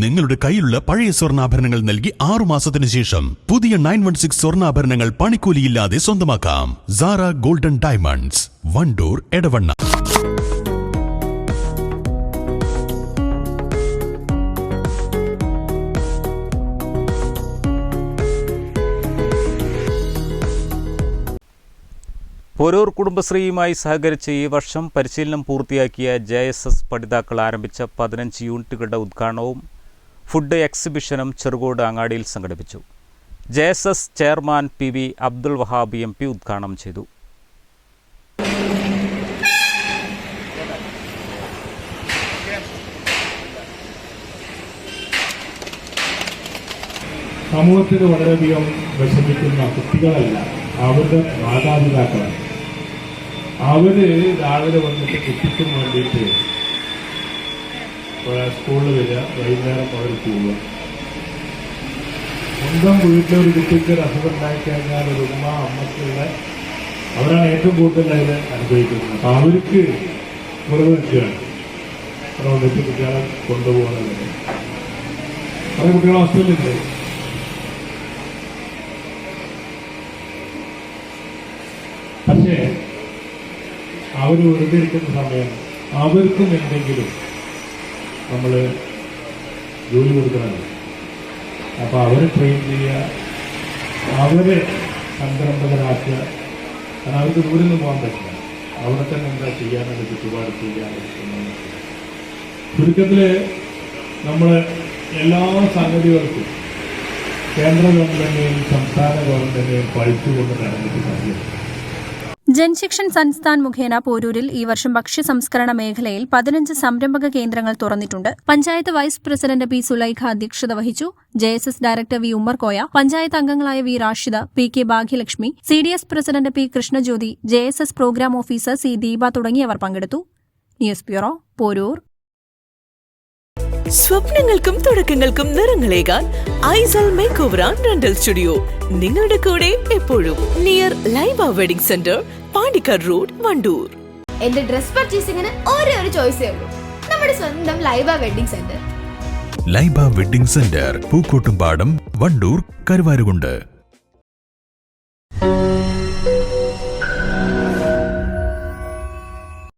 നിങ്ങളുടെ കയ്യിലുള്ള പഴയ സ്വർണാഭരണങ്ങൾ നൽകി ആറു മാസത്തിന് ശേഷം പുതിയ നയൻ വൺ സിക്സ് സ്വർണാഭരണങ്ങൾ പണിക്കൂലിയില്ലാതെ സ്വന്തമാക്കാം. Sara golden diamonds Wandoor Edavanna. Poroor കുടുംബശ്രീയുമായി സഹകരിച്ച് ഈ വർഷം പരിശീലനം പൂർത്തിയാക്കിയ ജെ എസ് എസ് പഠിതാക്കൾ ആരംഭിച്ച പതിനഞ്ച് യൂണിറ്റുകളുടെ ഉദ്ഘാടനവും ഫുഡ് എക്സിബിഷനും ചെറുകോട് അങ്ങാടിയിൽ സംഘടിപ്പിച്ചു. J S S chairman P V Abdul Wahab M P ഉദ്ഘാടനം ചെയ്തു. സമൂഹത്തിന് വളരെയധികം വിഷമിക്കുന്ന കുട്ടികളല്ല അവരുടെ മാതാപിതാക്കളാണ്. അവർ രാവിലെ വന്നിട്ട് കുട്ടിക്കും വേണ്ടിയിട്ട് സ്കൂളിൽ വരിക വൈകുന്നേരം അവർ പോവുക. സ്വന്തം വീട്ടിലൊരു കുട്ടിക്ക് ഒരു അസുഖം ഉണ്ടായിക്കഴിഞ്ഞാൽ ഒരു ഉമ്മ അമ്മക്കുള്ള അവരാണ് ഏറ്റവും കൂടുതൽ അതിൽ അനുഭവിക്കുന്നത്. അപ്പം അവർക്ക് കുറവ് നിൽക്കുകയാണ് അവിടെ വന്നിട്ട് കുട്ടികളെ കൊണ്ടുപോകുന്നത് പല കുട്ടികൾ ഹോസ്പിറ്റലിലുണ്ട് പക്ഷേ അവർ വെറുതെ ഇരിക്കുന്ന സമയം അവർക്കും എന്തെങ്കിലും നമ്മൾ ജോലി കൊടുക്കുന്നത് അപ്പോൾ അവരെ ട്രെയിൻ ചെയ്യുക അവരെ സംരംഭകരാക്കുക. കാരണം അവർക്ക് ദൂരെ നിന്ന് പോകാൻ പറ്റില്ല. അവിടെ തന്നെ എന്താ ചെയ്യാനുള്ള ചുറ്റുപാട് ചെയ്യാൻ ചുരുക്കത്തിൽ നമ്മൾ എല്ലാ സംഗതികൾക്കും കേന്ദ്ര ഗവൺമെന്റിനെയും സംസ്ഥാന ഗവൺമെന്റിനെയും പഠിച്ചുകൊണ്ട് നടന്നിട്ട് കാര്യമില്ല. ജൻശിക്ഷൻ സംസ്ഥാൻ മുഖേന പോരൂരിൽ ഈ വർഷം ഭക്ഷ്യ സംസ്കരണ മേഖലയിൽ പതിനഞ്ച് സംരംഭക കേന്ദ്രങ്ങൾ തുറന്നിട്ടുണ്ട്. Panchayat vice president P Sulaikha അധ്യക്ഷത വഹിച്ചു. J S S director V Ummerkoya panchayat അംഗങ്ങളായ V Rashida P K Bhagyalakshmi C D S president P Krishnajyothi J S S programme officer C Deepa തുടങ്ങിയവർ പങ്കെടുത്തു. News bureau Poroor. സ്വപ്നങ്ങൾക്കും തുടക്കങ്ങൾക്കും നിറങ്ങളേകാൻ Aisal make over and rental studio. നിങ്ങളുടെ കൂടെ എപ്പോഴും near Laiba wedding centre Pandikkad road Wandoor. എന്റെ dress പർച്ചേസിംഗിന് ഒരേ ഒരു ചോയ്സേ ഉള്ളൂ. നമ്മുടെ സ്വന്തം Laiba wedding centre. Laiba wedding centre Pookkottumpadam Wandoor Karuvarakundu.